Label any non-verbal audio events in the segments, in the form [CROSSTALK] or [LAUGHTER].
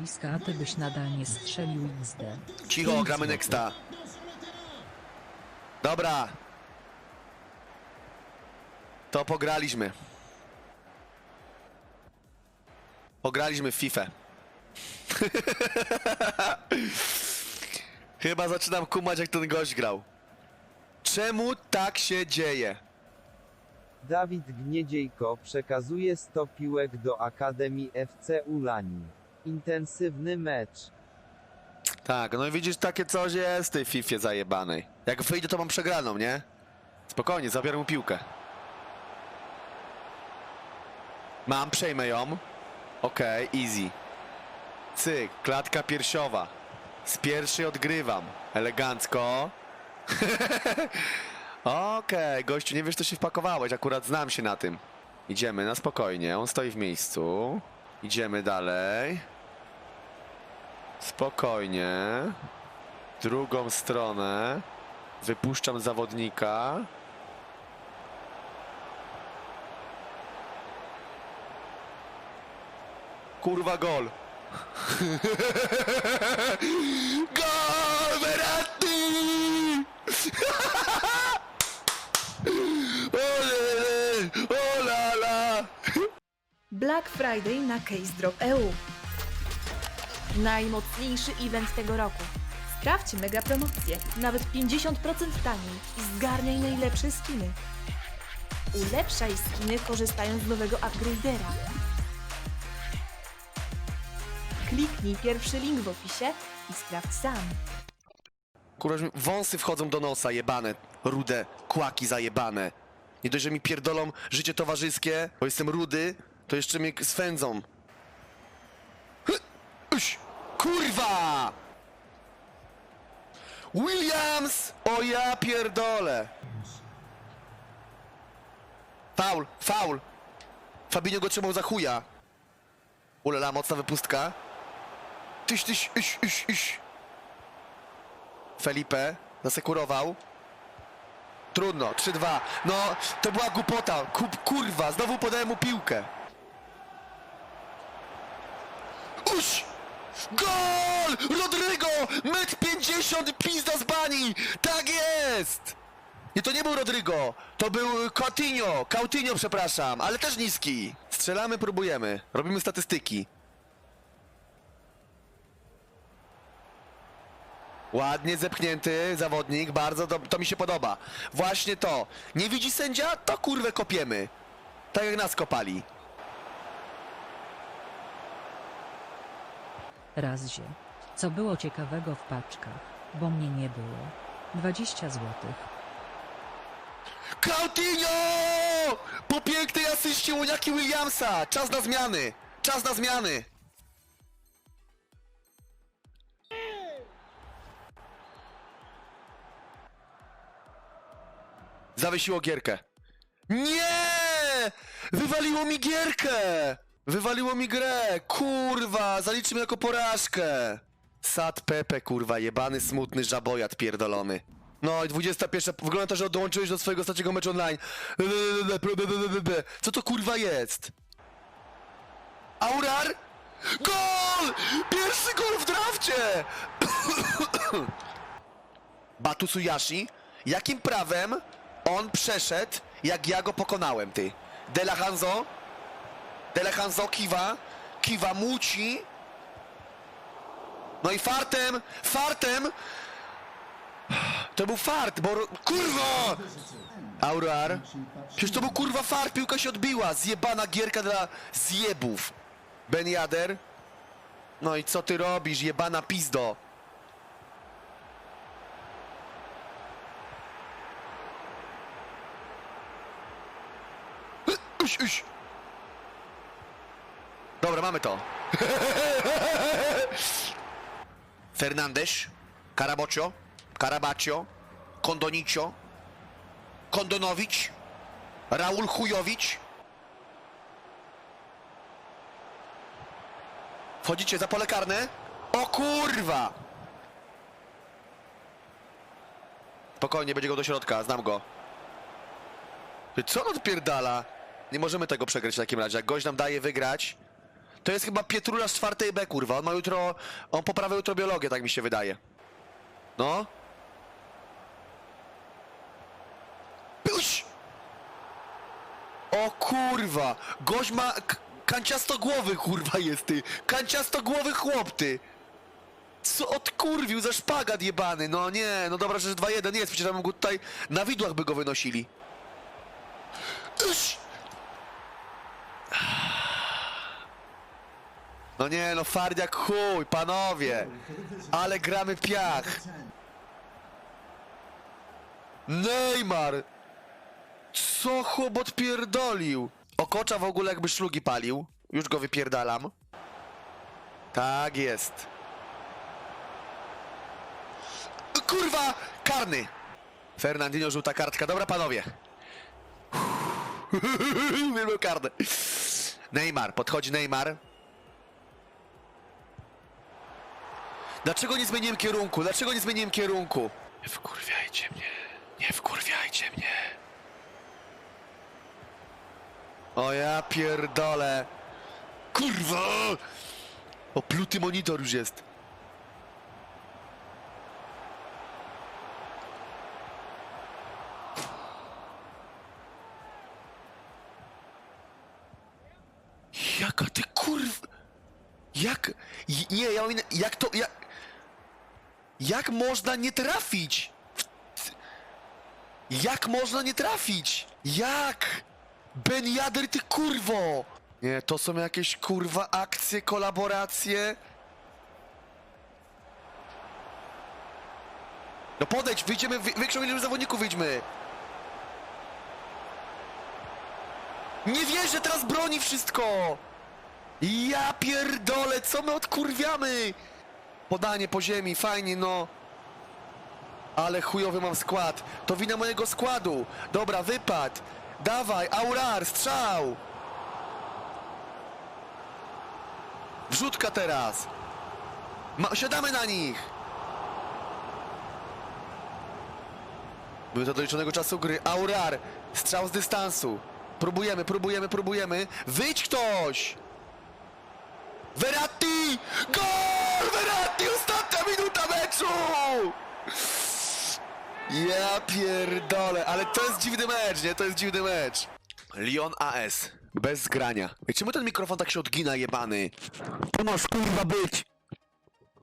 bliska, a ty byś nadal nie strzelił XD. Cicho, Pięć gramy złotych. nexta. Dobra. To pograliśmy. Pograliśmy w FIFA. [LAUGHS] Chyba zaczynam kumać jak ten gość grał. Czemu tak się dzieje? Dawid Gniedziejko przekazuje 100 piłek do Akademii FC Ulani. Intensywny mecz. Tak, no i widzisz, takie coś jest w tej FIFA zajebanej. Jak wyjdzie, to mam przegraną, nie? Spokojnie, zabiorę mu piłkę. Mam, przejmę ją. Okej, easy. Cyk, klatka piersiowa. Z pierwszej odgrywam. Elegancko. [LAUGHS] Okej, gościu, nie wiesz, co się wpakowałeś, akurat znam się na tym. Idziemy na spokojnie, on stoi w miejscu. Idziemy dalej. Spokojnie. Drugą stronę. Wypuszczam zawodnika. Kurwa gol. [LAUGHS] gol Verratti! [LAUGHS] Black Friday na CaseDrop.eu. Najmocniejszy event tego roku. Sprawdź mega promocje, nawet 50% taniej i zgarniaj najlepsze skiny. Ulepszaj skiny korzystając z nowego upgradera. Kliknij pierwszy link w opisie i sprawdź sam. Kurwa, wąsy wchodzą do nosa, jebane, rude, kłaki zajebane. Nie dość, że mi pierdolą życie towarzyskie, bo jestem rudy, to jeszcze mnie swędzą. Hy, Uś, kurwa! Williams! O ja pierdolę! Faul, faul! Fabinho go trzymał za chuja. Ulala, mocna wypustka. Tyś, tyś, iś, iś, iś. Felipe zasekurował. Trudno, 3-2. No, to była głupota. Kup, kurwa, znowu podałem mu piłkę. Uś! Gol! Rodrygo! Metr 50, pizda z bani! Tak jest! Nie, to nie był Rodrygo, to był Coutinho, Coutinho, przepraszam, ale też niski. Strzelamy, próbujemy, robimy statystyki. Ładnie zepchnięty zawodnik, bardzo to, to mi się podoba. Właśnie to. Nie widzi sędzia? To kurwę kopiemy. Tak jak nas kopali. Razie. Co było ciekawego w paczkach, bo mnie nie było. 20 złotych. Coutinho! Po pięknej asyście Łoniaki Williamsa! Czas na zmiany! Czas na zmiany! Zawiesiło gierkę. Nie! Wywaliło mi gierkę! Wywaliło mi grę! Kurwa! Zaliczy mi jako porażkę! Sad Pepe, kurwa, jebany, smutny żabojat pierdolony. No i 21. Wygląda to, że dołączyłeś do swojego ostatniego meczu online. Co to kurwa jest? Aurar? Gol! Pierwszy gol w drafcie! [COUGHS] Batu Suyashi? Jakim prawem on przeszedł, jak ja go pokonałem, ty? Dela Hanzo? Dela Hanzo kiwa? Kiwa muci? No i fartem, fartem! To był fart, bo... Kurwa! Aurar? Przecież to był kurwa fart, piłka się odbiła. Zjebana gierka dla zjebów. Ben Jader? No i co ty robisz, jebana pizdo? Uś, uś. Dobra, mamy to. [LAUGHS] Fernandes, Karabocio, Karabacio, Kondonicio, Kondonowicz, Raul Chujowicz. Wchodzicie za pole karne? O kurwa! Spokojnie, będzie go do środka, znam go. Co on odpierdala? Nie możemy tego przegrać w takim razie. Jak gość nam daje wygrać, To jest chyba Pietrula z czwartej B, kurwa. On ma jutro... On poprawia jutro biologię, tak mi się wydaje. No. Puś! O kurwa! Gość ma... k- Kanciastogłowy kurwa jest ty! Kanciastogłowy chłop ty! Co odkurwił za szpagat jebany? No nie, no dobra, że 2-1 jest, przecież tam go tutaj na widłach by go wynosili. Uś! No nie, no fard jak chuj, panowie! Ale gramy piach! Neymar! Co chłop odpierdolił? Okocza w ogóle jakby szlugi palił. Już go wypierdalam. Tak jest. Kurwa! Karny! Fernandinho, żółta kartka. Dobra, panowie. [LAUGHS] Uwielbiam [LAUGHS] karny. Neymar, podchodzi Neymar. Dlaczego nie zmieniłem kierunku? Dlaczego nie zmieniłem kierunku? Nie wkurwiajcie mnie. Nie wkurwiajcie mnie. O ja pierdolę. Kurwa! Opluty monitor już jest. Jaka ty kurw... Jak... Nie, ja mam inne... Jak to... Jak... Jak można nie trafić? Jak można nie trafić? Jak? Ben Jader, ty kurwo! Nie, to są jakieś kurwa akcje, kolaboracje. No podejdź, wyjdziemy, wy, większą ilość zawodników wyjdźmy. Nie wierzę, teraz broni wszystko! Ja pierdolę, co my odkurwiamy? Podanie po ziemi, fajnie, no. Ale chujowy mam skład. To wina mojego składu. Dobra, wypad. Dawaj, Aurar, strzał. Wrzutka teraz. Ma, siadamy na nich. Były to do liczonego czasu gry. Aurar, strzał z dystansu. Próbujemy, próbujemy, próbujemy. Wyjdź ktoś! Verratti! Gol! Verratti! Ostatnia minuta meczu! Ja pierdolę, ale to jest dziwny mecz, nie? To jest dziwny mecz. Lyon AS. Bez zgrania. Ej, Czemu ten mikrofon tak się odgina, jebany? To masz kurwa być!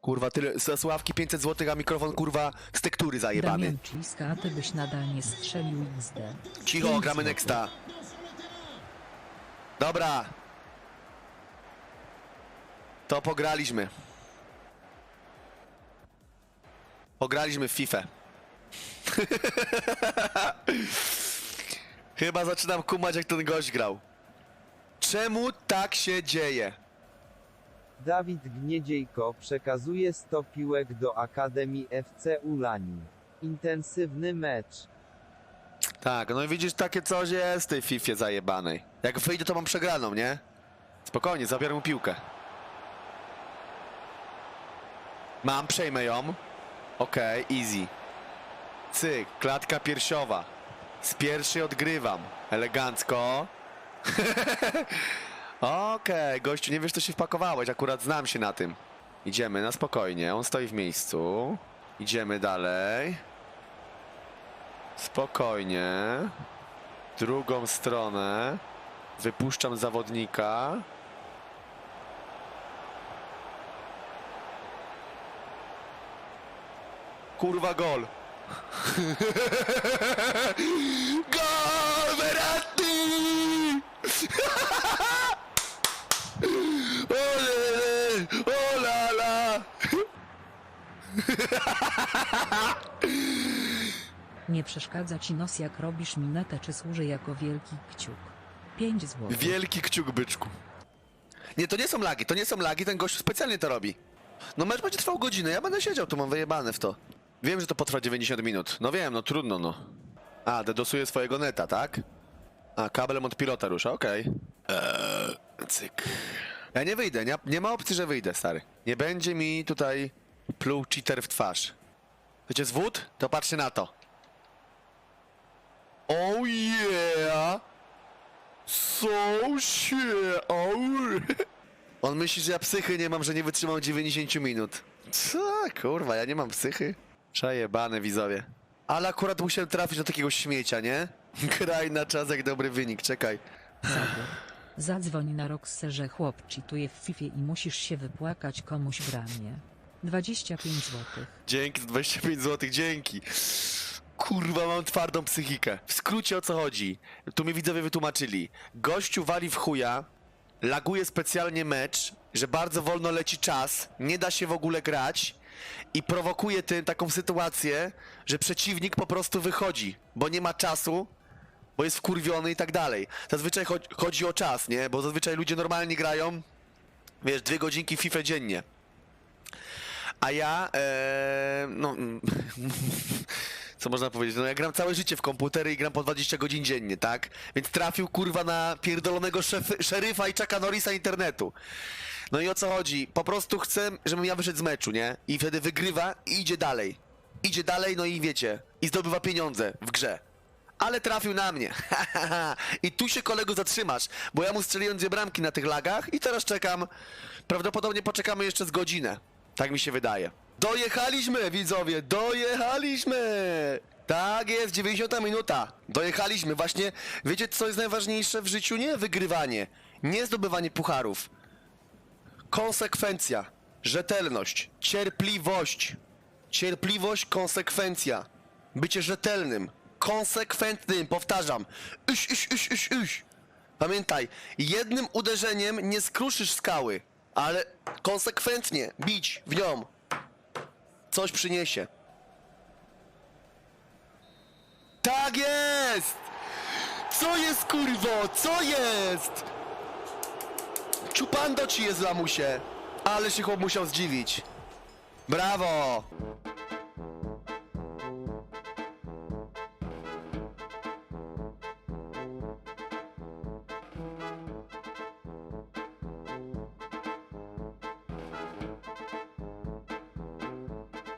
Kurwa, tyle, za sławki 500 zł, a mikrofon kurwa z tektury zajebany. Damian Ciska, a ty byś nadal nie strzelił XD. Cicho, gramy nexta. Dobra. To pograliśmy. Pograliśmy w FIFA. [LAUGHS] Chyba zaczynam kumać, jak ten gość grał. Czemu tak się dzieje? Dawid Gniedziejko przekazuje 100 piłek do Akademii FC Ulani. Intensywny mecz. Tak, no i widzisz, takie coś jest w tej FIFA zajebanej. Jak wyjdę, to mam przegraną, nie? Spokojnie, zabiorę mu piłkę. Mam, przejmę ją. Okej, easy. Cyk, klatka piersiowa. Z pierwszej odgrywam. Elegancko. [LAUGHS] Okej, gościu, nie wiesz, co się wpakowałeś. Akurat znam się na tym. Idziemy na spokojnie. On stoi w miejscu. Idziemy dalej. Spokojnie. Drugą stronę. Wypuszczam zawodnika. Kurwa gol. [LAUGHS] gol Verratti! [LAUGHS] Ole, o la la. Nie przeszkadza ci nos jak robisz minetę czy służy jako wielki kciuk. 5 złotych. Wielki kciuk, byczku. Nie, to nie są lagi, to nie są lagi, ten gościu specjalnie to robi. No mecz będzie trwał godzinę, ja będę siedział, tu mam wyjebane w to. Wiem, że to potrwa 90 minut. No wiem, no trudno, no. A, dedosuje swojego neta, tak? A, kablem od pilota rusza, okej. Eee, cyk. Ja nie wyjdę, nie, nie ma opcji, że wyjdę, stary. Nie będzie mi tutaj pluł cheater w twarz. Chcecie zwód? To patrzcie na to. Oh yeah! So shit! Oh. On myśli, że ja psychy nie mam, że nie wytrzymam 90 minut. Co? Kurwa, ja nie mam psychy. Przejebane widzowie. Ale akurat musiałem trafić do takiego śmiecia, nie? [LAUGHS] Graj na czas jak dobry wynik, czekaj. Zadzwoń na Roxerze chłop cheatuje w FIFA i musisz się wypłakać komuś w ramię. 25 złotych. Dzięki za 25 zł, dzięki. Kurwa, mam twardą psychikę. W skrócie o co chodzi? Tu mi widzowie wytłumaczyli. Gościu wali w chuja, laguje specjalnie mecz, że bardzo wolno leci czas, nie da się w ogóle grać i prowokuje tym taką sytuację, że przeciwnik po prostu wychodzi, bo nie ma czasu, bo jest wkurwiony i tak dalej. Zazwyczaj cho- chodzi o czas, nie? Bo zazwyczaj ludzie normalnie grają, wiesz, dwie godzinki FIFA dziennie. A ja, e, no, [LAUGHS] co można powiedzieć, no ja gram całe życie w komputery i gram po 20 godzin dziennie, tak? Więc trafił kurwa na pierdolonego szef, szeryfa i Chucka Norrisa internetu. No i o co chodzi? Po prostu chcę, żebym ja wyszedł z meczu, nie? I wtedy wygrywa i idzie dalej. Idzie dalej, no i wiecie, i zdobywa pieniądze w grze. Ale trafił na mnie. [LAUGHS] I tu się kolego zatrzymasz, bo ja mu strzeliłem dwie bramki na tych lagach i teraz czekam. Prawdopodobnie poczekamy jeszcze z godzinę. Tak mi się wydaje. Dojechaliśmy, widzowie, dojechaliśmy! Tak jest, 90 minuta. Dojechaliśmy. Właśnie, wiecie co jest najważniejsze w życiu? Nie wygrywanie, nie zdobywanie pucharów. Konsekwencja, rzetelność, cierpliwość. Cierpliwość, konsekwencja. Bycie rzetelnym, konsekwentnym, powtarzam. Iś, iś, iś, iś, iś. Pamiętaj, jednym uderzeniem nie skruszysz skały, ale konsekwentnie bić w nią. Coś przyniesie. Tak jest! Co jest kurwo? Co jest? Czupando ci jest lamusie. Ale się chłop musiał zdziwić. Brawo!